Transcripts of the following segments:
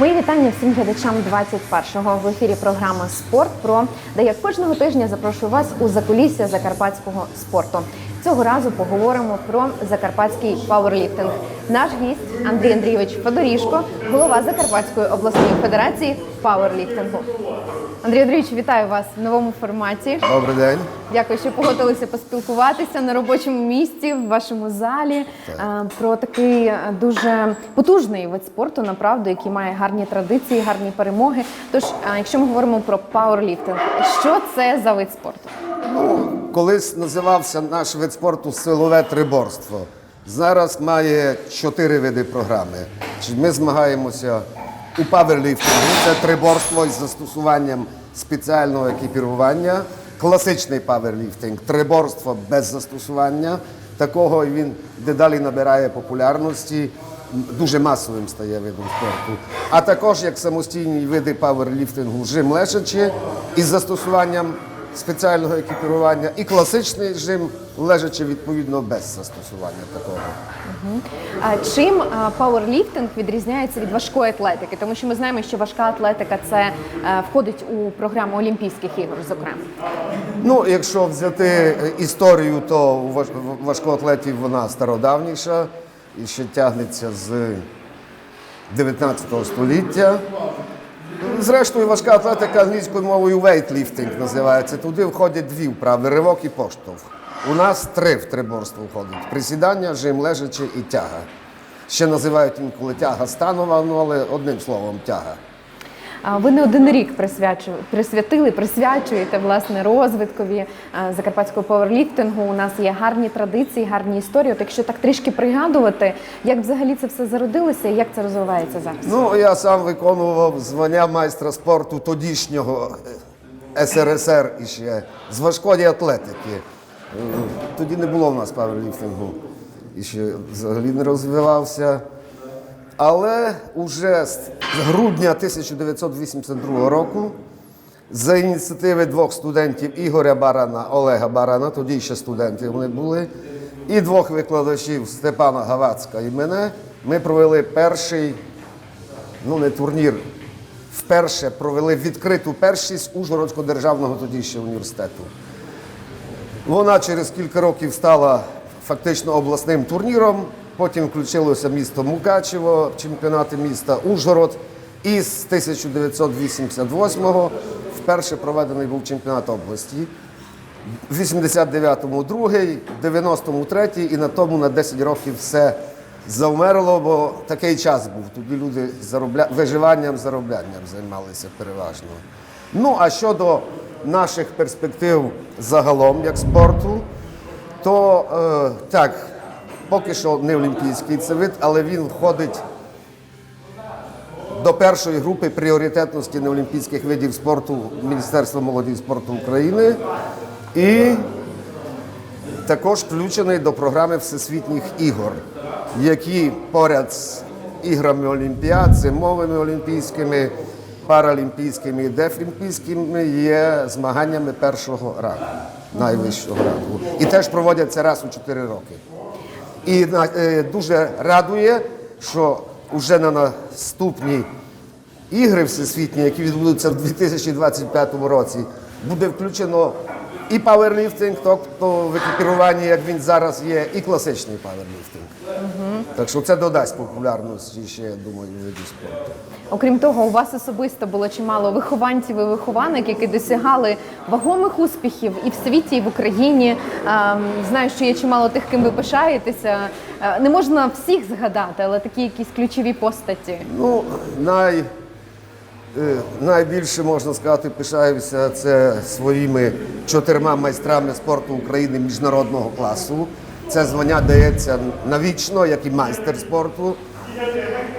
Мої вітання всім глядачам 21-го в ефірі програми Спорт Про, де я кожного тижня запрошую вас у закулісся закарпатського спорту. Цього разу поговоримо про закарпатський пауерліфтинг. Наш гість Андрій Андрійович Федорішко, голова Закарпатської обласної федерації пауерліфтингу. Андрій Андрійович, вітаю вас в новому форматі. Добрий день. Дякую, що погодилися поспілкуватися на робочому місці в вашому залі е, про такий е, дуже потужний вид спорту, направду, який має гарні традиції, гарні перемоги. Тож, якщо ми говоримо про пауерліфтинг, що це за вид спорту? Колись називався наш вид спорту силове триборство. Зараз має чотири види програми. Ми змагаємося у паверліфтингу, це триборство із застосуванням спеціального екіпірування, класичний паверліфтинг, триборство без застосування. Такого він дедалі набирає популярності, дуже масовим стає видом спорту. А також як самостійні види паверліфтингу жим лежачи із застосуванням спеціального екіпірування і класичний жим, лежачи відповідно без застосування такого. А чим пауерліфтинг відрізняється від важкої атлетики? Тому що ми знаємо, що важка атлетика це е, входить у програму Олімпійських ігор, зокрема. Ну, якщо взяти е, історію, то у важкоатлетів вона стародавніша і ще тягнеться з 19 століття. Зрештою, важка атлетика англійською мовою вейтліфтинг називається. Туди входять дві вправи ривок і поштовх. У нас три в триборство входить: присідання, жим, лежачи і тяга. Ще називають інколи тяга станова, ну але одним словом тяга. Ви не один рік присвятили, присвячуєте власне розвиткові е, закарпатського пауерліфтингу. У нас є гарні традиції, гарні історії. От якщо так трішки пригадувати, як взагалі це все зародилося і як це розвивається зараз? Ну, я сам виконував звання майстра спорту тодішнього е, СРСР іще з важкої атлетики. Е, Тоді не було в нас паверліфтингу, і ще взагалі не розвивався. Але уже з грудня 1982 року за ініціативи двох студентів Ігоря Барана, Олега Барана, тоді ще студенти вони були, і двох викладачів Степана Гавацька і мене, ми провели перший ну не турнір, вперше провели відкриту першість Ужгородського державного тоді ще університету. Вона через кілька років стала фактично обласним турніром. Потім включилося місто Мукачево, чемпіонати міста Ужгород. І з 1988-го вперше проведений був чемпіонат області. В 89-му другий, в 90-му третій, і на тому на 10 років все завмерло, бо такий час був. Тоді люди заробля... виживанням, зароблянням займалися переважно. Ну, а щодо наших перспектив загалом як спорту, то е, так, поки що не олімпійський це вид, але він входить до першої групи пріоритетності неолімпійських видів спорту Міністерства молоді і спорту України і також включений до програми Всесвітніх ігор, які поряд з іграми Олімпіад, зимовими олімпійськими, паралімпійськими і дефлімпійськими є змаганнями першого рангу, найвищого рангу. І теж проводяться раз у 4 роки. І е, дуже радує, що вже на наступні ігри всесвітні, які відбудуться в 2025 році, буде включено і пауерліфтинг, тобто в екіпіруванні, як він зараз є, і класичний пауерліфтинг. Так що це додасть популярності ще, я думаю, виду спорту. Окрім того, у вас особисто було чимало вихованців і вихованок, які досягали вагомих успіхів і в світі, і в Україні. Ем, Знаю, що є чимало тих, ким ви пишаєтеся. Е, Не можна всіх згадати, але такі якісь ключові постаті. Ну, най, найбільше можна сказати, пишаюся це своїми чотирма майстрами спорту України міжнародного класу. Це звання дається навічно, як і майстер спорту.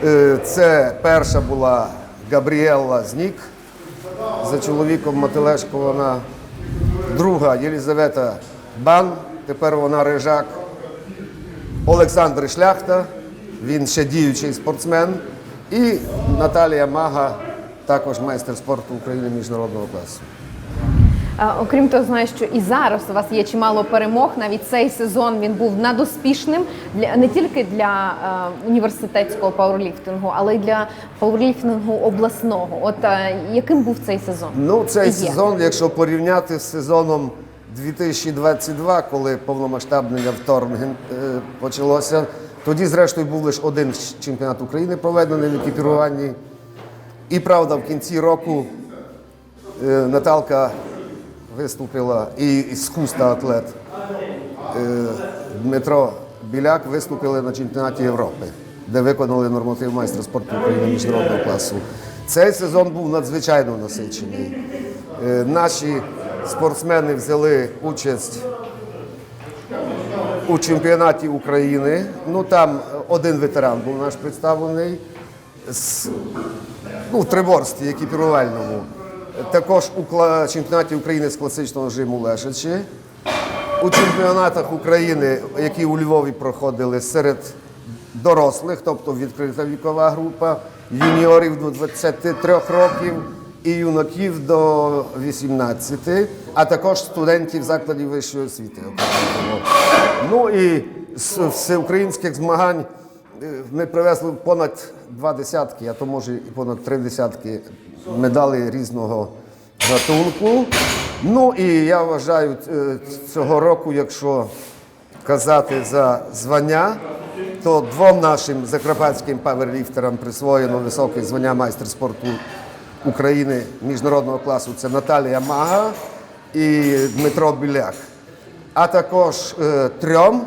Е, Це перша була Габріелла Знік. За чоловіком Мотилешко вона друга Єлізавета Бан, тепер вона рижак. Олександр Шляхта, він ще діючий спортсмен. І Наталія Мага, також майстер спорту України міжнародного класу. Окрім того, знаю, що і зараз у вас є чимало перемог. Навіть цей сезон він був надуспішним для не тільки для університетського пауерліфтингу, але й для пауерліфтингу обласного. От яким був цей сезон? Ну, цей Є. сезон, якщо порівняти з сезоном 2022, коли повномасштабне вторгнення е, почалося, тоді, зрештою, був лише один чемпіонат України проведений в екіпіруванні. І правда, в кінці року е, Наталка виступила і, і скуста атлет е, Дмитро Біляк виступили на чемпіонаті Європи, де виконали норматив майстра спорту України міжнародного класу. Цей сезон був надзвичайно насичений. Е, Наші спортсмени взяли участь у чемпіонаті України. Ну там один ветеран був наш представлений з, ну, в триборстві екіпірувальному. Також у чемпіонаті України з класичного жиму лежачи. У чемпіонатах України, які у Львові проходили серед дорослих, тобто відкрита вікова група, юніорів до 23 років і юнаків до 18, а також студентів закладів вищої освіти. Ну і з всеукраїнських змагань ми привезли понад два десятки, а то може і понад три десятки медалей різного гатунку. Ну і я вважаю, е, цього року, якщо казати за звання, то двом нашим закарпатським паверліфтерам присвоєно високе звання майстер спорту України міжнародного класу. Це Наталія Мага і Дмитро Біляк. А також е, трьом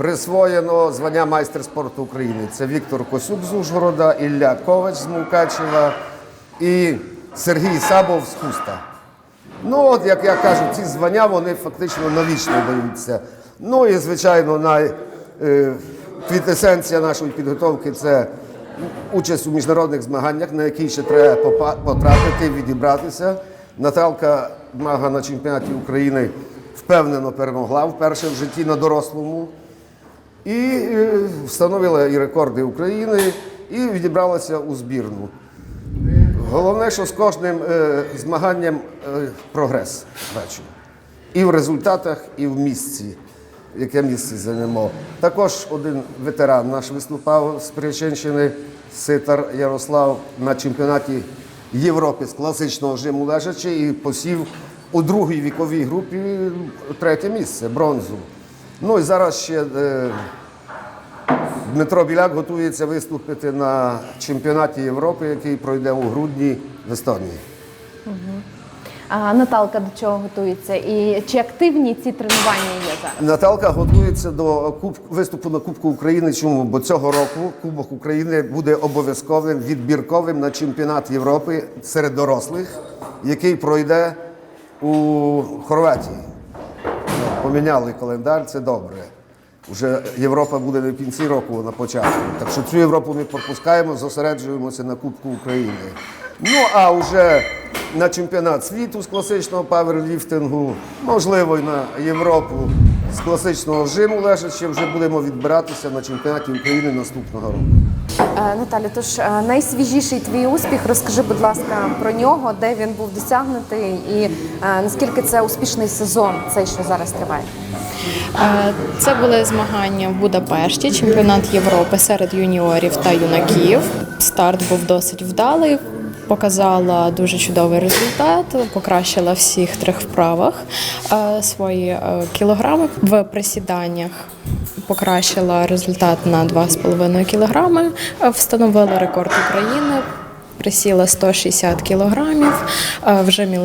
присвоєно звання майстер спорту України. Це Віктор Косюк з Ужгорода, Ілля Ковач з Мукачева і Сергій Сабов з Хуста. Ну, от, як я кажу, ці звання вони фактично навічно даються. Ну і, звичайно, е, квітесенція нашої підготовки це участь у міжнародних змаганнях, на які ще треба потрапити, відібратися. Наталка Мага на чемпіонаті України впевнено перемогла вперше в житті на дорослому. І е, встановила і рекорди України, і відібралася у збірну. Головне, що з кожним е, змаганням е, прогрес бачу. І в результатах, і в місці, яке місце займемо. Також один ветеран наш виступав з Причинщини, Ситар Ярослав на чемпіонаті Європи з класичного жиму лежачи і посів у другій віковій групі третє місце бронзу. Ну і зараз ще е, Дмитро Біляк готується виступити на чемпіонаті Європи, який пройде у грудні в Естонії. А Наталка до чого готується? І чи активні ці тренування є зараз? Наталка готується до куб... виступу на Кубку України. Чому? Бо цього року Кубок України буде обов'язковим відбірковим на чемпіонат Європи серед дорослих, який пройде у Хорватії. Поміняли календар, це добре. Уже Європа буде не в кінці року, а на початку. Так що цю Європу ми пропускаємо, зосереджуємося на Кубку України. Ну а вже на чемпіонат світу з класичного паверліфтингу, можливо, і на Європу з класичного жиму лежачи, вже будемо відбиратися на чемпіонаті України наступного року. Е, Наталя, тож е, найсвіжіший твій успіх, розкажи, будь ласка, про нього, де він був досягнутий, і е, наскільки це успішний сезон, цей, що зараз триває. Це були змагання в Будапешті, чемпіонат Європи серед юніорів та юнаків. Старт був досить вдалий. Показала дуже чудовий результат, покращила всіх трьох вправах свої кілограми в присіданнях. Покращила результат на 2,5 кілограми, е, встановила рекорд України. Присіла 160 кілограмів, е, в жимі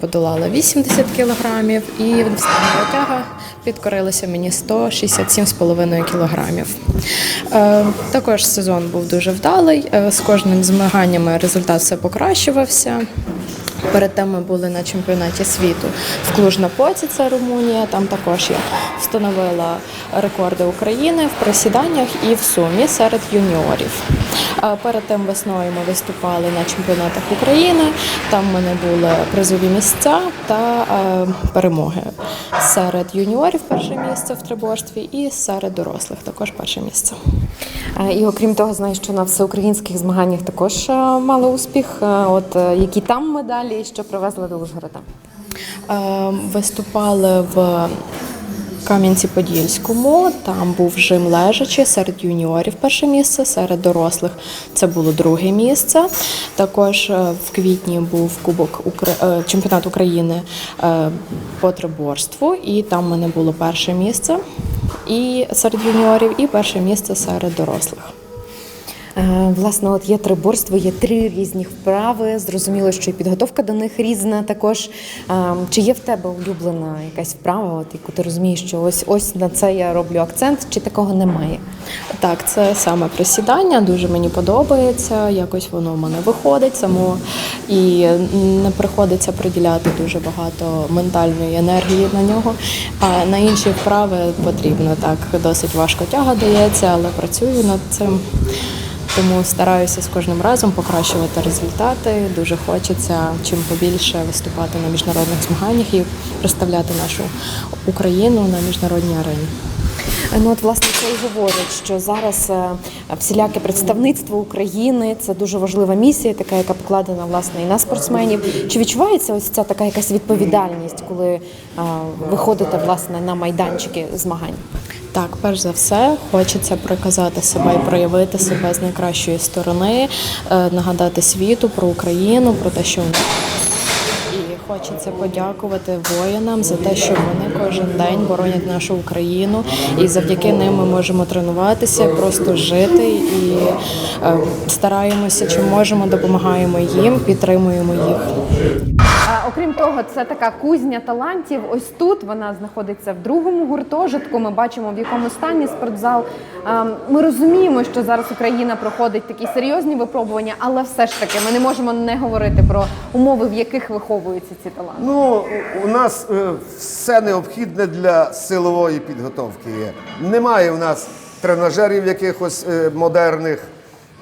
подолала 80 кілограмів і встанова тяга підкорилася мені 167,5 кілограмів. Е, Також сезон був дуже вдалий. З кожним змаганнями результат все покращувався. Перед тим ми були на чемпіонаті світу в Клуж-Напоці, це Румунія. Там також я встановила рекорди України в присіданнях і в сумі серед юніорів. А Перед тим весною ми виступали на чемпіонатах України. Там в мене були призові місця та е, перемоги серед юніорів перше місце в триборстві і серед дорослих також перше місце. Е, І окрім того, знаю, що на всеукраїнських змаганнях також е, мали успіх. От які там медалі що привезли до Ужгорода? Виступали в Кам'янці-Подільському. Там був жим лежачі серед юніорів перше місце, серед дорослих це було друге місце. Також е, в квітні був Кубок е, чемпіонат України е, по триборству, і там в мене було перше місце і серед юніорів, і перше місце серед дорослих. Е, Власне, от є триборство, є три різні вправи. Зрозуміло, що і підготовка до них різна. Також Е, чи є в тебе улюблена якась вправа, от яку ти розумієш, що ось ось на це я роблю акцент, чи такого немає? Так, це саме присідання, дуже мені подобається. Якось воно в мене виходить само і не приходиться приділяти дуже багато ментальної енергії на нього. А на інші вправи потрібно так. Досить важко тяга дається, але працюю над цим. Тому стараюся з кожним разом покращувати результати. Дуже хочеться чим побільше виступати на міжнародних змаганнях і представляти нашу Україну на міжнародній арені. Е, Ну от власне це і говорять, що зараз е, всіляке представництво України це дуже важлива місія, така яка покладена власне і на спортсменів. Чи відчувається ось ця така якась відповідальність, коли е, виходите власне на майданчики змагань? Так, перш за все, хочеться приказати себе і проявити себе з найкращої сторони, нагадати світу про Україну, про те, що хочеться подякувати воїнам за те, що вони кожен день боронять нашу Україну, і завдяки ним ми можемо тренуватися, просто жити і е, стараємося, чи можемо, допомагаємо їм, підтримуємо їх. Того, це така кузня талантів. Ось тут вона знаходиться в другому гуртожитку. Ми бачимо, в якому стані спортзал. Ми розуміємо, що зараз Україна проходить такі серйозні випробування, але все ж таки ми не можемо не говорити про умови, в яких виховуються ці таланти. Ну, у- у нас е, все необхідне для силової підготовки є. Немає в нас тренажерів якихось е, модерних,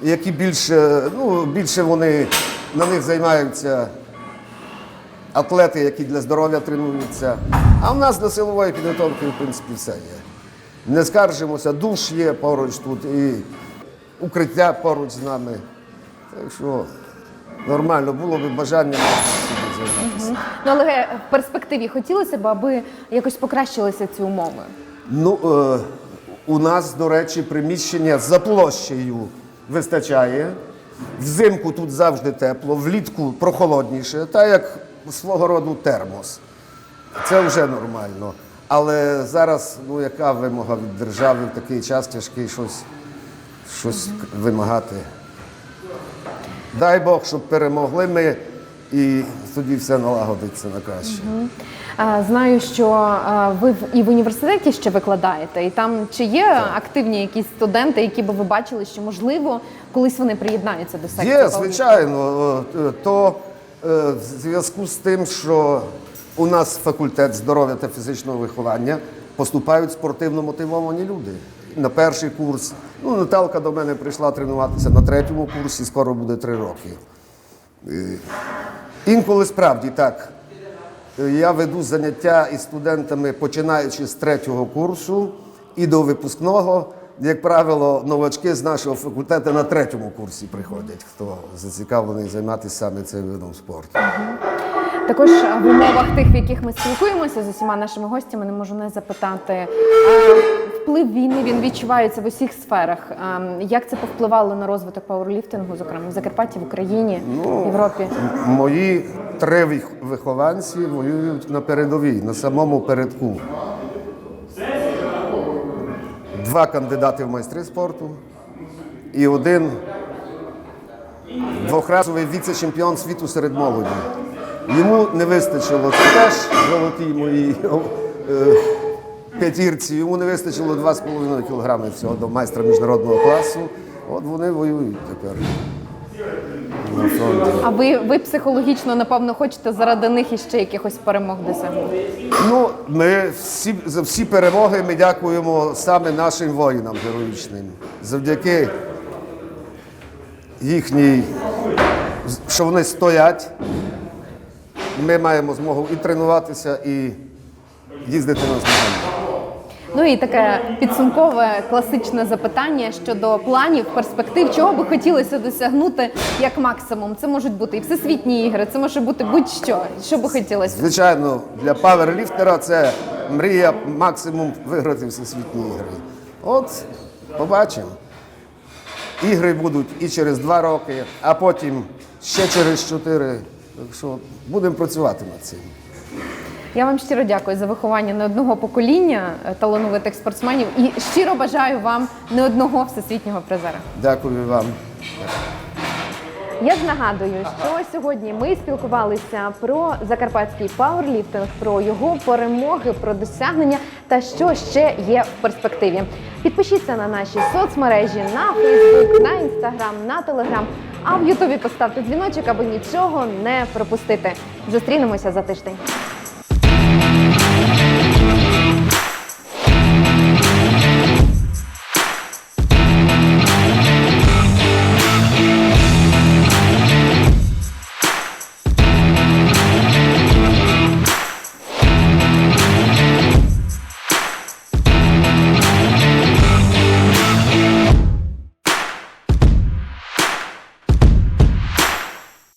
які більше, ну, більше вони на них займаються атлети, які для здоров'я тренуються. А в нас для силової підготовки, в принципі, все є. Не скаржимося, душ є поруч тут і укриття поруч з нами. Так що нормально, було б бажання займатися. Ну але в перспективі хотілося б, аби якось покращилися ці умови. Ну, е, у нас, до речі, приміщення за площею вистачає. Взимку тут завжди тепло, влітку прохолодніше, та як свого роду термос. Це вже нормально. Але зараз, ну, яка вимога від держави в такий час тяжкий щось, щось вимагати. Дай Бог, щоб перемогли ми і тоді все налагодиться на краще. А, Знаю, що а, ви в- і в університеті ще викладаєте, і там чи є активні якісь студенти, які би ви бачили, що можливо колись вони приєднаються до секції? Є, звичайно. Е, То в зв'язку з тим, що у нас факультет здоров'я та фізичного виховання поступають спортивно мотивовані люди. На перший курс. Ну, Наталка до мене прийшла тренуватися на третьому курсі, скоро буде три роки. Е, Інколи справді так. Е, Я веду заняття із студентами, починаючи з третього курсу і до випускного. Як правило, новачки з нашого факультету на третьому курсі приходять, хто зацікавлений займатися саме цим видом спорту. Також в умовах тих, в яких ми спілкуємося з усіма нашими гостями, не можу не запитати. Вплив війни він відчувається в усіх сферах. Як це повпливало на розвиток пауерліфтингу, зокрема в Закарпатті, в Україні, в Європі? Мої три вихованці воюють на передовій, на самому передку. Два кандидати в майстри спорту і один двохразовий віце-чемпіон світу серед молоді. Йому не вистачило це теж золотій моїй е, п'ятірці, йому не вистачило 2,5 кілограми всього до майстра міжнародного класу. От вони воюють тепер. На фронті. А ви, ви психологічно, напевно, хочете заради них іще якихось перемог досягнути? Ну, ми всі, за всі перемоги ми дякуємо саме нашим воїнам героїчним. Завдяки їхній, що вони стоять, ми маємо змогу і тренуватися, і їздити на змагання. Ну і таке підсумкове класичне запитання щодо планів, перспектив, чого би хотілося досягнути як максимум. Це можуть бути і всесвітні ігри, це може бути будь-що. Що би хотілося? Звичайно, для паверліфтера це мрія максимум виграти всесвітні ігри. От, побачимо. Ігри будуть і через два роки, а потім ще через чотири. Так що будемо працювати над цим. Я вам щиро дякую за виховання не одного покоління е, талановитих спортсменів і щиро бажаю вам не одного всесвітнього призера. Дякую вам. Я ж нагадую, що сьогодні ми спілкувалися про закарпатський пауерліфтинг, про його перемоги, про досягнення та що ще є в перспективі. Підпишіться на наші соцмережі на Фейсбук, на Інстаграм, на Телеграм. А в Ютубі поставте дзвіночок, аби нічого не пропустити. Зустрінемося за тиждень.